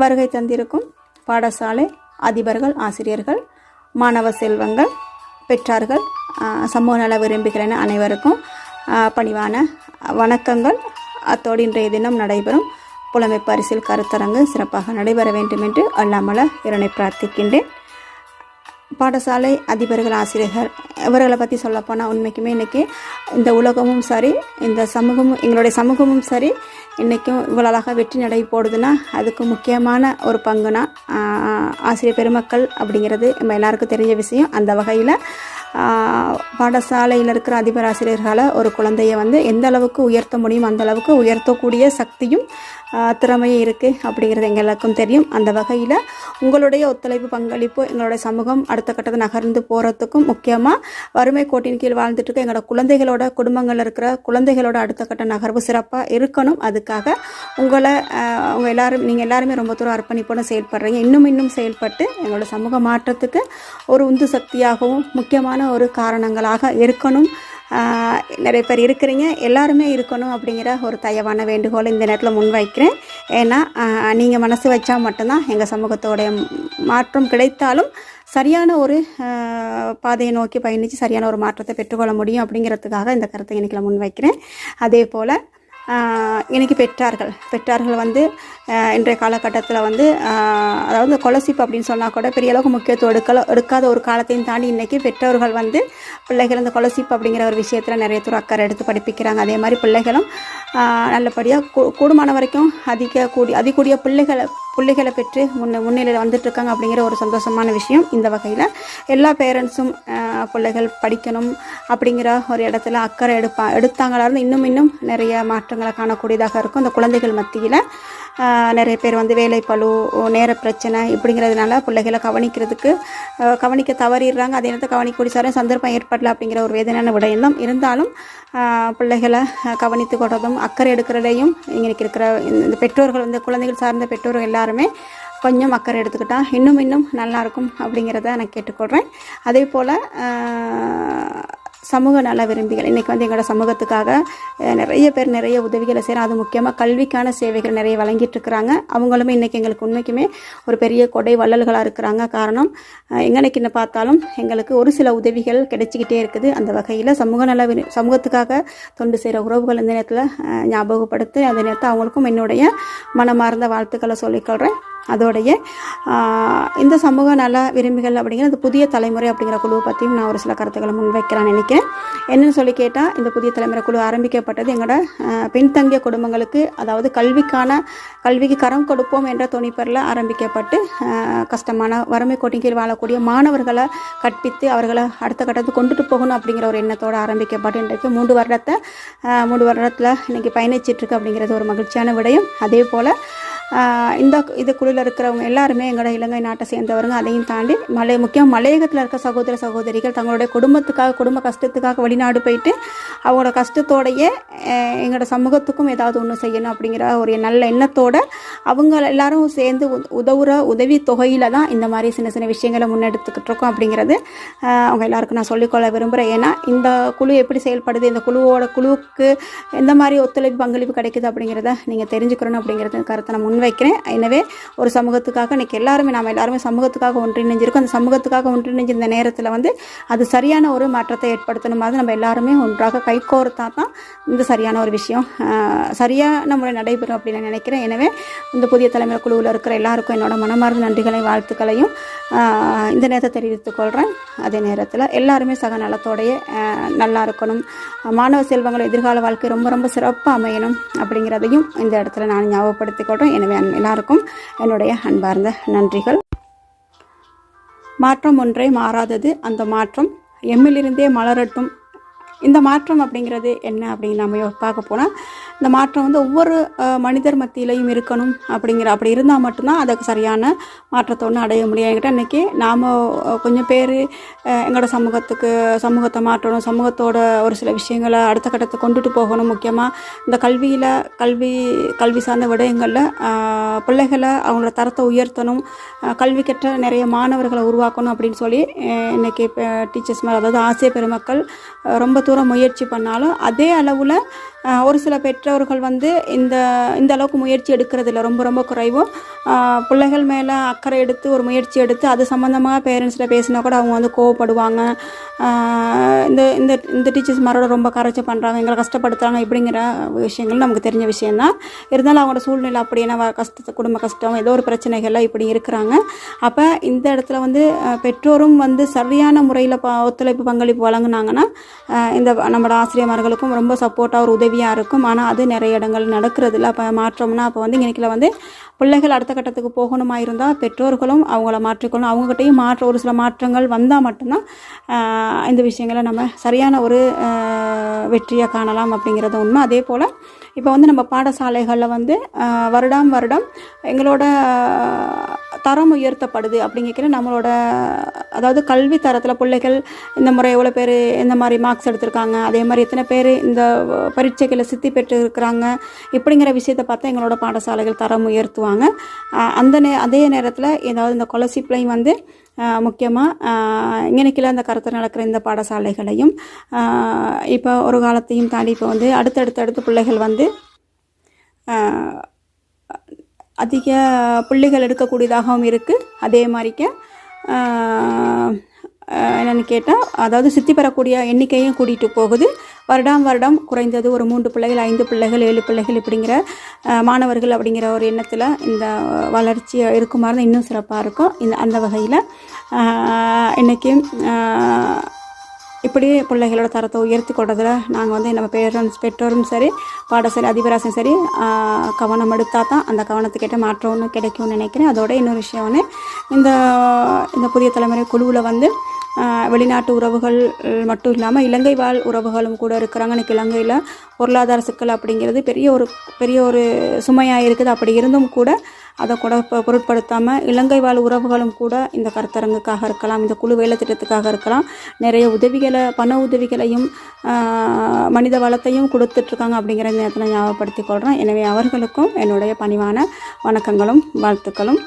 வருகை தந்திருக்கும் பாடசாலை அதிபர்கள் ஆசிரியர்கள் மாணவ செல்வங்கள் பெற்றார்கள் சமூக நல விரும்புகிறன அனைவருக்கும் பணிவான வணக்கங்கள். அத்தோடு இன்றைய தினம் நடைபெறும் புலமை பரிசில் கருத்தரங்கு சிறப்பாக நடைபெற வேண்டும் என்று அல்லாமல இறைவனை பிரார்த்திக்கின்றேன். பாடசாலை அதிபர்கள் ஆசிரியர்கள் இவர்களை பற்றி சொல்லப்போனால் உண்மைக்குமே இன்றைக்கி இந்த உலகமும் சரி இந்த சமூகமும் எங்களுடைய சமூகமும் சரி இன்றைக்கும் இவ்வளோ அழகாக வெற்றி நடை போடுதுன்னா அதுக்கு முக்கியமான ஒரு பங்குனா ஆசிரியர் பெருமக்கள் அப்படிங்கிறது நம்ம எல்லாருக்கும் தெரிஞ்ச விஷயம். அந்த வகையில் பாடசாலையில் இருக்கிற அதிபர் ஆசிரியர்களை ஒரு குழந்தைய வந்து எந்த அளவுக்கு உயர்த்த முடியும் அந்த அளவுக்கு உயர்த்தக்கூடிய சக்தியும் திறமையும் இருக்குது அப்படிங்கிறது எங்களுக்கும் எல்லாருக்கும் தெரியும். அந்த வகையில் உங்களுடைய ஒத்துழைப்பு பங்களிப்பு எங்களுடைய சமூகம் அடுத்த கட்டத்தை நகர்ந்து போகிறதுக்கும் முக்கியமாக வறுமை கோட்டின் கீழ் வாழ்ந்துட்டு இருக்க எங்களோட குழந்தைகளோட குடும்பங்களில் இருக்கிற குழந்தைகளோட அடுத்த கட்ட நகர்வு சிறப்பாக இருக்கணும். அதுக்காக உங்களை ஆஹ், எல்லாரும் நீங்கள் எல்லாருமே ரொம்ப தூரம் அர்ப்பணிப்போட செயல்படுறீங்க. இன்னும் இன்னும் செயல்பட்டு எங்களோட சமூக மாற்றத்துக்கு ஒரு உந்து சக்தியாகவும் முக்கியமான ஒரு காரணங்களாக இருக்கணும். நிறைய பேர் இருக்கிறீங்க. எல்லாருமே இருக்கணும் அப்படிங்கிற ஒரு தயவான வேண்டுகோளை இந்த நேரத்தில் முன்வைக்கிறேன். ஏன்னா நீங்கள் மனசு வச்சா மட்டும்தான் எங்கள் சமூகத்தோடைய மாற்றம் கிடைத்தாலும் சரியான ஒரு பாதையை நோக்கி பயணித்து சரியான ஒரு மாற்றத்தை பெற்றுக்கொள்ள முடியும் அப்படிங்கிறதுக்காக இந்த கருத்தை இன்னைக்கு முன்வைக்கிறேன். அதே போல் இன்றைக்கி பெற்றார்கள். பெற்றார்கள் வந்து இன்றைய காலகட்டத்தில் வந்து அதாவது கொலசிப்பு அப்படின்னு சொன்னால் கூட பெரிய அளவுக்கு முக்கியத்துவம் எடுக்கல எடுக்காத ஒரு காலத்தையும் தாண்டி இன்றைக்கி பெற்றோர்கள் வந்து பிள்ளைகள் இந்த கொலசிப்பு அப்படிங்கிற ஒரு விஷயத்தில் நிறைய தூரம் அக்கறை எடுத்து படிப்பிக்கிறாங்க. அதே மாதிரி பிள்ளைகளும் நல்லபடியாக கூ கூடுமான வரைக்கும் அதிக கூடி அதிகூடிய பிள்ளைகளை பிள்ளைகளை பெற்று முன்ன முன்னிலையில் வந்துட்டுருக்காங்க அப்படிங்கிற ஒரு சந்தோஷமான விஷயம் இந்த வகையில். எல்லா பேரண்ட்ஸும் பிள்ளைகள் படிக்கணும் அப்படிங்கிற ஒரு இடத்துல அக்கறை எடுப்பா எடுத்தாங்களா இருந்தால் இன்னும் இன்னும் நிறைய மாற்றங்களை காணக்கூடியதாக இருக்கும். அந்த குழந்தைகள் மத்தியில் நிறைய பேர் வந்து வேலைப்பழு நேர பிரச்சனை இப்படிங்கிறதுனால பிள்ளைகளை கவனிக்கிறதுக்கு கவனிக்க தவறிடுறாங்க. அதே நேரத்தில் கவனிக்கக்கூடிய சார சந்தர்ப்பம் ஏற்படல அப்படிங்கிற ஒரு வேதனையான விடயம் தான் இருந்தாலும் பிள்ளைகளை கவனித்து கொடுறதும் அக்கறை எடுக்கிறதையும் இங்கே இருக்கிற இந்த பெற்றோர்கள் இந்த குழந்தைகள் சார்ந்த பெற்றோர்கள் எல்லாருமே கொஞ்சம் அக்கறை எடுத்துக்கிட்டால் இன்னும் இன்னும் நல்லாயிருக்கும் அப்படிங்கிறத நான் கேட்டுக்கொள்கிறேன் அதே போல் சமூக நல விரும்பிகள். இன்றைக்கி வந்து எங்களோட சமூகத்துக்காக நிறைய பேர் நிறைய உதவிகளை செய்கிறோம் அது முக்கியமாக கல்விக்கான சேவைகள் நிறைய வழங்கிட்டு இருக்கிறாங்க. அவங்களுமே இன்றைக்கி எங்களுக்கு உண்மைக்குமே ஒரு பெரிய கொடை வள்ளல்களாக இருக்கிறாங்க. காரணம் அஹ், எங்கனைக்குன்னு பார்த்தாலும் எங்களுக்கு ஒரு சில உதவிகள் கிடைச்சிக்கிட்டே இருக்குது. அந்த வகையில் சமூக நல விரு- சமூகத்துக்காக தொண்டு செய்கிற உறவுகள் இந்த நேரத்தில் ஞாபகப்படுத்தி அந்த நேரத்தில் அவங்களுக்கும் என்னுடைய மனமார்ந்த வாழ்த்துக்களை சொல்லிக்கொள்கிறேன் அதோடைய இந்த சமூக நல விரும்பிகள் அப்படிங்கிற இந்த புதிய தலைமுறை அப்படிங்கிற குழுவை பற்றியும் நான் ஒரு சில கருத்துக்களை முன்வைக்கலாம்னு நினைக்கிறேன். என்னென்னு சொல்லி கேட்டால் இந்த புதிய தலைமுறை குழு ஆரம்பிக்கப்பட்டது எங்களோட பின்தங்கிய குடும்பங்களுக்கு அதாவது கல்விக்கான கல்விக்கு கரம் கொடுப்போம் என்ற துணிப்பரில் ஆரம்பிக்கப்பட்டு கஷ்டமான வறுமை கோட்டின் கீழ் வாழக்கூடிய மாணவர்களை கற்பித்து அவர்களை அடுத்த கட்டத்துக்கு கொண்டுட்டு போகணும் அப்படிங்கிற ஒரு எண்ணத்தோடு ஆரம்பிக்கப்பட்டு இன்றைக்கு மூன்று வருடத்தை மூன்று வருடத்தில் இன்றைக்கி பயணிச்சிட்ருக்கு அப்படிங்கிறது ஒரு மகிழ்ச்சியான விடயம். அதே போல் இந்த இது குழுவில் இருக்கிறவங்க எல்லாருமே எங்களோட இலங்கை நாட்டை சேர்ந்தவங்க அதையும் தாண்டி மலை முக்கியம் மலையகத்தில் இருக்க சகோதர சகோதரிகள் தங்களுடைய குடும்பத்துக்காக குடும்ப கஷ்டத்துக்காக வெளிநாடு போயிட்டு அவங்களோட கஷ்டத்தோடையே எங்களோட சமூகத்துக்கும் ஏதாவது ஒன்று செய்யணும் அப்படிங்கிற ஒரு நல்ல எண்ணத்தோட அவங்க எல்லாரும் சேர்ந்து உதவுற உதவி தொகையில் தான் இந்த மாதிரி சின்ன சின்ன விஷயங்களை முன்னெடுத்துக்கிட்டு இருக்கோம் அப்படிங்கிறது அவங்க எல்லாருக்கும் நான் சொல்லிக்கொள்ள விரும்புகிறேன் ஏன்னா இந்த குழு எப்படி செயல்படுது இந்த குழுவோட குழுவுக்கு எந்த மாதிரி ஒத்துழைப்பு பங்களிப்பு கிடைக்குது அப்படிங்கிறத நீங்கள் தெரிஞ்சுக்கணும் அப்படிங்கிறது கருத்தை நான் முன்வைக்கிறேன். எனவே ஒரு சமூகத்துக்காக இன்னைக்கு எல்லாருமே நாம் எல்லாருமே சமூகத்துக்காக ஒன்றிணைஞ்சிருக்கோம். அந்த சமூகத்துக்காக ஒன்றிணைஞ்சிருந்த நேரத்தில் வந்து அது சரியான ஒரு மாற்றத்தை ஏற்படுத்தணும் மாதிரி நம்ம எல்லாருமே ஒன்றாக கைகோர்த்தா தான் இந்த சரியான ஒரு விஷயம். சரியான முறை நடைபெறும் அப்படின்னு நான் நினைக்கிறேன். எனவே இந்த புதிய தலைமுறை குழுவில் இருக்கிற எல்லாருக்கும் என்னோட மனமார்ந்த நன்றிகளையும் வாழ்த்துக்களையும் இந்த நேரத்தை தெரிவித்துக் கொள்கிறேன் அதே நேரத்தில் எல்லாருமே சக நலத்தோடைய நல்லா இருக்கணும். மாணவ செல்வங்கள் எதிர்கால வாழ்க்கை ரொம்ப ரொம்ப சிறப்பாக அமையணும் அப்படிங்கிறதையும் இந்த இடத்துல நான் ஞாபகப்படுத்திக் கொள்கிறேன் எனவே எல்லாருக்கும் என்னுடைய அன்பார்ந்த நன்றிகள். மாற்றம் ஒன்றே மாறாதது. அந்த மாற்றம் எம்மிலிருந்தே மலரட்டும். இந்த மாற்றம் அப்படிங்கிறது என்ன அப்படின்னு நம்ம பார்க்க போனால் இந்த மாற்றம் வந்து ஒவ்வொரு மனிதர் மத்தியிலையும் இருக்கணும் அப்படிங்கிற அப்படி இருந்தால் மட்டும்தான் அதுக்கு சரியான மாற்றத்தை ஒன்று அடைய முடியும். என்கிட்ட இன்றைக்கி நாம் கொஞ்சம் பேர் எங்களோட சமூகத்துக்கு சமூகத்தை மாற்றணும் சமூகத்தோட ஒரு சில விஷயங்களை அடுத்த கட்டத்தை கொண்டுட்டு போகணும். முக்கியமாக இந்த கல்வியில் கல்வி கல்வி சார்ந்த விடயங்களில் பிள்ளைகளை அவங்களோட தரத்தை உயர்த்தணும் கல்வி கற்ற நிறைய மாணவர்களை உருவாக்கணும் அப்படின்னு சொல்லி இன்றைக்கி இப்போ டீச்சர்ஸ் மேலே அதாவது ஆசிய பெருமக்கள் ரொம்ப தூரம் முயற்சி பண்ணாலும் அதே அளவில் ஒரு சில பெற்றோர்கள் வந்து இந்த இந்த அளவுக்கு முயற்சி எடுக்கிறதில்ல. ரொம்ப ரொம்ப குறைவும். பிள்ளைகள் மேலே அக்கறை எடுத்து ஒரு முயற்சி எடுத்து அது சம்மந்தமாக பேரண்ட்ஸில் பேசினா கூட அவங்க வந்து கோவப்படுவாங்க. இந்த இந்த இந்த டீச்சர்ஸ் மாரோட ரொம்ப கரைச்சி பண்ணுறாங்க எங்களை கஷ்டப்படுத்துகிறாங்க இப்படிங்கிற விஷயங்கள் நமக்கு தெரிஞ்ச விஷயந்தான் இருந்தாலும் அவங்களோட சூழ்நிலை அப்படி என்ன வ- கஷ்டத்து குடும்ப கஷ்டம் ஏதோ ஒரு பிரச்சனைகள்லாம் இப்படி இருக்கிறாங்க. அப்போ இந்த இடத்துல வந்து பெற்றோரும் வந்து சரியான முறையில் ப ஒத்துழைப்பு பங்களிப்பு வழங்கினாங்கன்னா இந்த நம்மளோட ஆசிரியமார்களுக்கும் ரொம்ப சப்போர்ட்டாக ஒரு உதவியாக இருக்கும். ஆனால் அது நிறைய இடங்கள் நடக்கிறதில்ல அப்போ மாற்றம்னா அப்போ வந்து இன்னைக்குல வந்து பிள்ளைகள் அடுத்த கட்டத்துக்கு போகணுமா இருந்தால் பெற்றோர்களும் அவங்கள மாற்றிக்கொள்ளணும். அவங்ககிட்டயும் மாற்ற ஒரு சில மாற்றங்கள் வந்தால் மட்டும்தான் இந்த விஷயங்களை நம்ம சரியான ஒரு வெற்றியை காணலாம் அப்படிங்கிறது உண்மை. அதே போல் இப்போ வந்து நம்ம பாடசாலைகளில் வந்து வருடம் வருடம் எங்களோட தரம் உயர்த்தப்படுது அப்படிங்கிற நம்மளோட அதாவது கல்வி தரத்தில் பிள்ளைகள் இந்த முறை எவ்வளோ பேர் இந்த மாதிரி மார்க்ஸ் எடுத்திருக்காங்க அதே மாதிரி எத்தனை பேர் இந்த பரீட்சைகளை சித்தி பெற்று இருக்கிறாங்க இப்படிங்கிற விஷயத்தை பார்த்தா எங்களோட பாடசாலைகள் தரம் உயர்த்துவாங்க. ஆஹ் அந்த நே அதே நேரத்தில் ஏதாவது இந்த கொலசிப்லையும் வந்து முக்கியமாக இங்கனைக்கில் அந்த கருத்து நடக்கிற இந்த பாடசாலைகளையும் இப்போ ஒரு காலத்தையும் தாண்டி இப்போ வந்து அடுத்தடுத்து அடுத்து பிள்ளைகள் வந்து அதிக பிள்ளைகள் எடுக்கக்கூடியதாகவும் இருக்குது அதே மாதிரிக்க என்னென்னு கேட்டால் அதாவது சித்தி பெறக்கூடிய எண்ணிக்கையும் கூட்டிகிட்டு போகுது. வருடம் வருடம் குறைந்தது ஒரு மூன்று பிள்ளைகள் ஐந்து பிள்ளைகள் ஏழு பிள்ளைகள் இப்படிங்கிற மாணவர்கள் அப்படிங்கிற ஒரு எண்ணத்தில் இந்த வளர்ச்சி இருக்குமாறு இன்னும் சிறப்பாக இருக்கும். இந்த அந்த வகையில் இன்றைக்கி இப்படி பிள்ளைகளோட தரத்தை உயர்த்தி கொள்றதுல நாங்கள் வந்து நம்ம பேரண்ட்ஸ் பெற்றோரும் சரி பாடசாலை அதிபராசும் சரி கவனம் எடுத்தால் தான் அந்த கவனத்துக்கேற்ற மாற்றம் ஒன்று கிடைக்கும்னு நினைக்கிறேன். அதோட இன்னொரு விஷயம் வந்து இந்த இந்த புதிய தலைமுறை குழுவில் வந்து வெளிநாட்டு உறவுகள் மட்டும் இல்லாமல் இலங்கை வாழ் உறவுகளும் கூட இருக்கிறாங்க. எனக்கு இலங்கையில் பொருளாதார சிக்கல் அப்படிங்கிறது பெரிய ஒரு பெரிய ஒரு சுமையாக இருக்குது. அப்படி இருந்தும் கூட அதை கூட பொருட்படுத்தாமல் இலங்கை வாழ் உறவுகளும் கூட இந்த கருத்தரங்குக்காக இருக்கலாம் இந்த குழு வேலை திட்டத்துக்காக இருக்கலாம். நிறைய உதவிகளை பண உதவிகளையும் மனித வளத்தையும் கொடுத்துட்ருக்காங்க அப்படிங்கிற நேரத்தில் ஞாபகப்படுத்திக் கொள்கிறேன் எனவே அவர்களுக்கும் என்னுடைய பணிவான வணக்கங்களும் வாழ்த்துக்களும்.